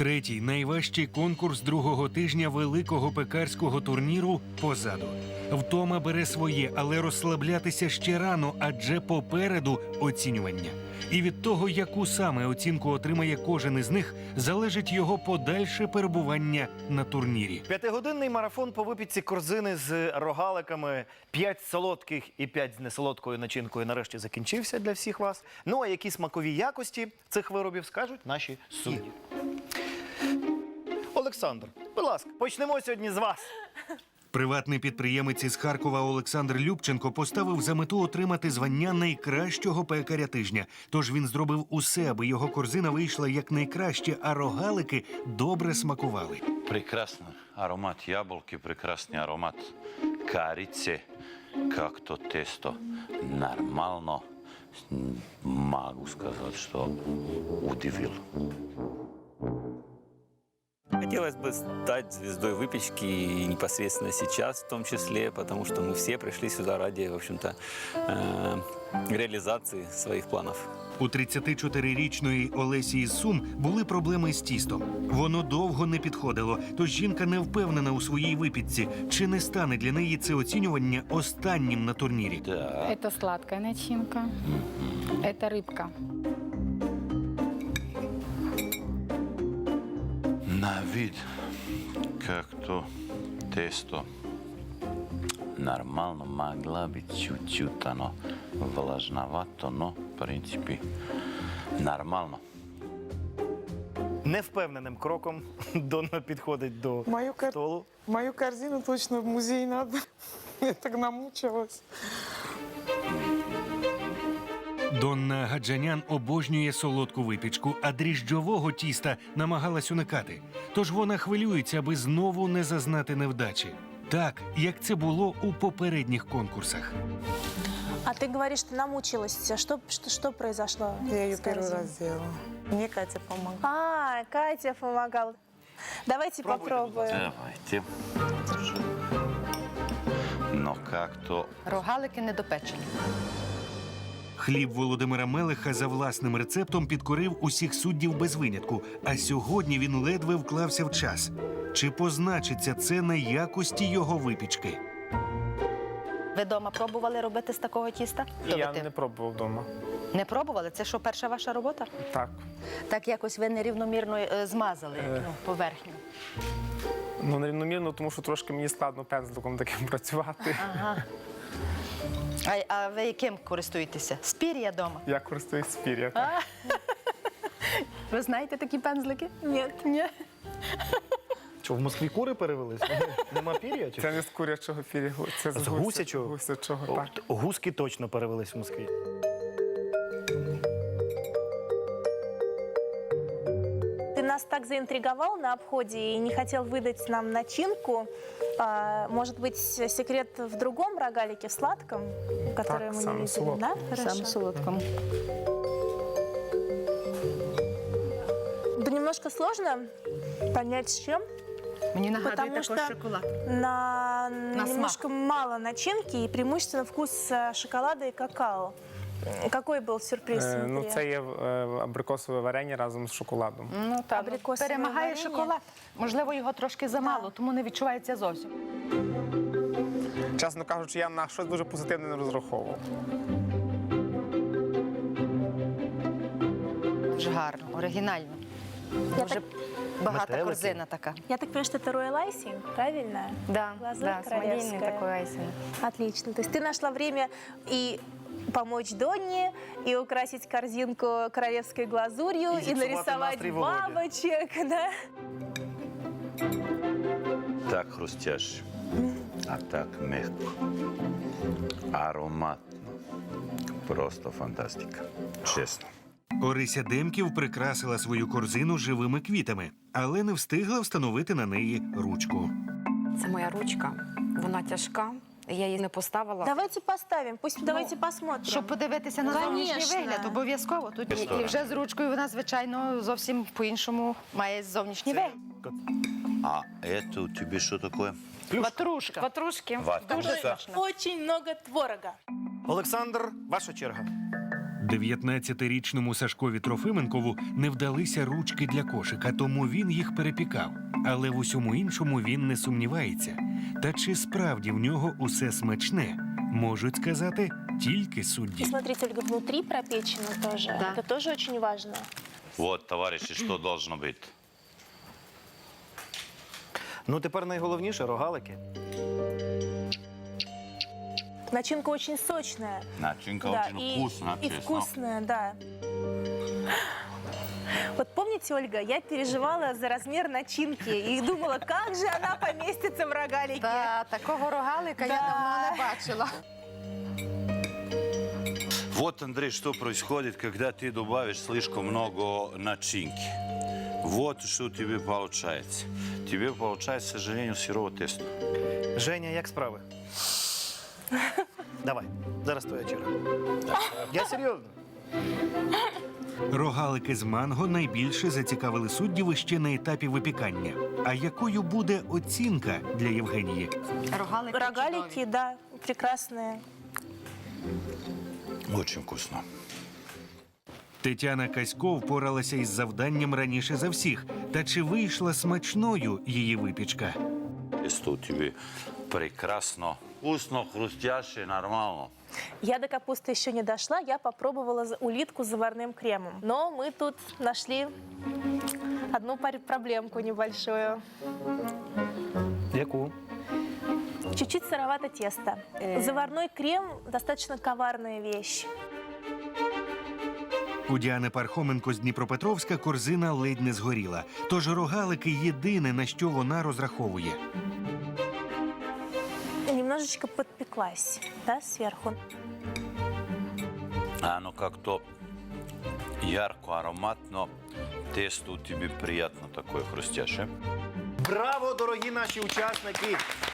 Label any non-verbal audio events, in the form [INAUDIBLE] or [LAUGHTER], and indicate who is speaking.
Speaker 1: Третій найважчий конкурс другого тижня великого пекарського турніру позаду. Втома бере своє, але розслаблятися ще рано, адже попереду оцінювання. І від того, яку саме оцінку отримає кожен із них, залежить його подальше перебування на турнірі.
Speaker 2: П'ятигодинний марафон по випічці корзини з рогаликами, п'ять солодких і п'ять з несолодкою начинкою нарешті закінчився для всіх вас. Ну а які смакові якості цих виробів скажуть наші судді. Олександр, будь ласка, почнемо сьогодні з вас.
Speaker 1: Приватний підприємець із Харкова Олександр Любченко поставив за мету отримати звання найкращого пекаря тижня. Тож він зробив усе, аби його корзина вийшла як найкраще, а рогалики добре смакували.
Speaker 3: Прекрасный аромат яблоки, прекрасный аромат корицы, как то тесто нормально, М, могу сказать, что удивил.
Speaker 4: Хотелось бы стать звездой выпечки и непосредственно сейчас в том числе, потому что мы все пришли сюда ради, в общем-то, э, реализации своих планов.
Speaker 1: У 34-річної Олесі із Сум були проблеми з тістом. Воно довго не підходило, тож жінка не впевнена у своїй випічці. Чи не стане для неї це оцінювання останнім на турнірі?
Speaker 3: Да,
Speaker 5: Это сладкая начинка. Это рыбка.
Speaker 3: На вид, как то тесто нормально, могла быть чуть-чуть оно влажновато, но, в принципе, нормально.
Speaker 2: Невпевненим кроком [LAUGHS] Донна підходить до
Speaker 6: Мою, кар...
Speaker 2: столу.
Speaker 6: Мою корзину точно в музей надо. [LAUGHS] Я так намучилась.
Speaker 1: Донна Гаджанян обожнює солодку випічку, а дріжджового тіста намагалась уникати. Тож вона хвилюється, аби знову не зазнати невдачі. Так, як це було у попередніх конкурсах.
Speaker 7: А ты говоришь, ты намучилась. Что, что, что произошло?
Speaker 6: Я ее
Speaker 7: с
Speaker 6: первый
Speaker 7: корзиной?
Speaker 6: раз сделала. Мне Катя помогла.
Speaker 7: А, Катя помогала. Давайте попробуем.
Speaker 3: Давайте. Но как-то
Speaker 8: Рогалики недопечені.
Speaker 1: Хліб Володимира Мелеха за власним рецептом підкорив усіх суддів без винятку, а сьогодні він ледве вклався в час. Чи позначиться це на якості його випічки?
Speaker 8: Ви вдома пробували робити з такого тіста?
Speaker 9: Я
Speaker 8: Тобто
Speaker 9: не пробував вдома.
Speaker 8: не пробували? Це що, перша ваша робота?
Speaker 9: Так.
Speaker 8: Так якось ви нерівномірно е, змазали ну, поверхню.
Speaker 9: Ну, нерівномірно, тому що трошки мені складно пензликом таким [LAUGHS] працювати.
Speaker 8: Ага. А, а ви яким користуєтеся? Спір'я вдома.
Speaker 9: Я користуюсь спір'я. так.
Speaker 8: Ви знаєте такі пензлики?
Speaker 7: Ні.
Speaker 8: Ні.
Speaker 2: Що, в Москві кури перевелись? Нема пір'я? Чи?
Speaker 9: Це не з курячого пір'я, це з,
Speaker 2: З гусячого?
Speaker 9: гусячого, так.
Speaker 2: Гуски точно перевелись в Москві.
Speaker 7: Так заинтриговал на обходе и не хотел выдать нам начинку. А, может быть, секрет в другом рогалике, в сладком, который
Speaker 9: Так,
Speaker 7: мы не
Speaker 9: самом
Speaker 7: видели,
Speaker 9: солодком.
Speaker 7: да? Хорошо.
Speaker 8: Саме солодкому.
Speaker 7: Да немножко сложно понять, с чем.
Speaker 8: Мені нагадує
Speaker 7: Потому
Speaker 8: також
Speaker 7: що-
Speaker 8: шоколад.
Speaker 7: На,
Speaker 8: На
Speaker 7: немножко мало начинки и преимущественно вкус э, шоколада и какао. М, Какой был сюрприз?
Speaker 9: Е, ну,
Speaker 7: внутри?
Speaker 9: це є е, абрикосове варення разом з шоколадом.
Speaker 8: Ну, так,
Speaker 7: Абрикосове
Speaker 8: перемагає
Speaker 7: варення.
Speaker 8: шоколад. Можливо, його трошки замало, тому не відчувається зовсім.
Speaker 9: Чесно кажучи, я на щось дуже позитивне не розраховував.
Speaker 8: Дуже гарно, оригінально.
Speaker 7: Я
Speaker 8: Дуже
Speaker 7: так-
Speaker 8: багата
Speaker 2: Метелики.
Speaker 8: корзина така.
Speaker 7: Я так понимаю, что это роял айсинг, правильно?
Speaker 8: Да,
Speaker 7: Глазурь
Speaker 8: да, смоління
Speaker 7: королевская.
Speaker 8: такої айсинг.
Speaker 7: Отлично. То есть ты нашла время и помочь Донне, и украсить корзинку королевской глазурью,
Speaker 2: И
Speaker 7: и, нарисовать бабочек, да?
Speaker 3: так хрустяще, а так мягко, ароматно. Просто фантастика, честно.
Speaker 1: Орися Демків прикрасила свою корзину живими квітами, але не встигла встановити на неї ручку.
Speaker 10: Це моя ручка. Вона тяжка. Я її не поставила.
Speaker 7: Давайте поставимо, пусть давайте посмотрим.
Speaker 8: Щоб подивитися на зовнішній
Speaker 7: Конечно.
Speaker 8: вигляд, обов'язково. Тут і, і вже з ручкою вона, звичайно, зовсім по-іншому має зовнішній вигляд.
Speaker 3: А это у тебя что такое?
Speaker 8: Ватрушка.
Speaker 10: Ватрушки.
Speaker 3: Ватрушка.
Speaker 7: Очень много творога.
Speaker 2: Олександр, ваша черга.
Speaker 1: 19-річному Сашкові Трофименкову не вдалися ручки для кошика, тому він їх перепікав. Але в усьому іншому він не сумнівається. Та чи справді в нього усе смачне, можуть сказати тільки судді.
Speaker 7: смотрите, Ольга, внутри пропечено тоже.
Speaker 8: Да.
Speaker 7: Это тоже очень важно.
Speaker 3: Вот, товарищи, что должно быть?
Speaker 2: Ну тепер найголовніше рогалики.
Speaker 7: Начинка очень сочная.
Speaker 3: Начинка
Speaker 7: да,
Speaker 3: очень
Speaker 7: и,
Speaker 3: вкусная,
Speaker 7: и
Speaker 3: честно.
Speaker 7: вкусная, да. Вот помните, Ольга, я переживала за размер начинки и думала, как же она поместится в рогалике.
Speaker 8: Та такого рогалика я
Speaker 7: Да.
Speaker 8: давно не бачила.
Speaker 3: Вот, Андрей, что происходит, когда ты добавишь слишком много начинки. Вот что тебе получается. Тебе получается, к сожалению, сырое тесто.
Speaker 2: Женя, як справи? [LAUGHS] Давай, зараз твоя черга. Я серйозно.
Speaker 1: Рогалики з манго найбільше зацікавили суддів іще на етапі випікання. А якою буде оцінка для Євгенії?
Speaker 8: Рогалики,
Speaker 7: Рогалики, да, прекрасные.
Speaker 3: Очень вкусно.
Speaker 1: Тетяна Касько впоралася із завданням раніше за всіх. Та чи вийшла смачною її випічка?
Speaker 3: У тебе прекрасно Вкусно, хрустящее, нормально.
Speaker 7: Я до капусты еще не дошла, я попробовала за- улитку с заварным кремом. Но мы тут нашли одну парь- проблемку небольшую.
Speaker 2: Яку?
Speaker 7: Чуть-чуть сыровато тесто. Заварной крем достаточно коварная вещь.
Speaker 1: У Діани Пархоменко з Дніпропетровська корзина ледь не згоріла. Тож рогалики єдине, на що вона розраховує.
Speaker 7: Немножечко подпеклась, да, сверху.
Speaker 3: Оно как-то ярко, ароматно. Тесто у тебя приятно такое хрустящее.
Speaker 2: Браво, дорогі наші учасники!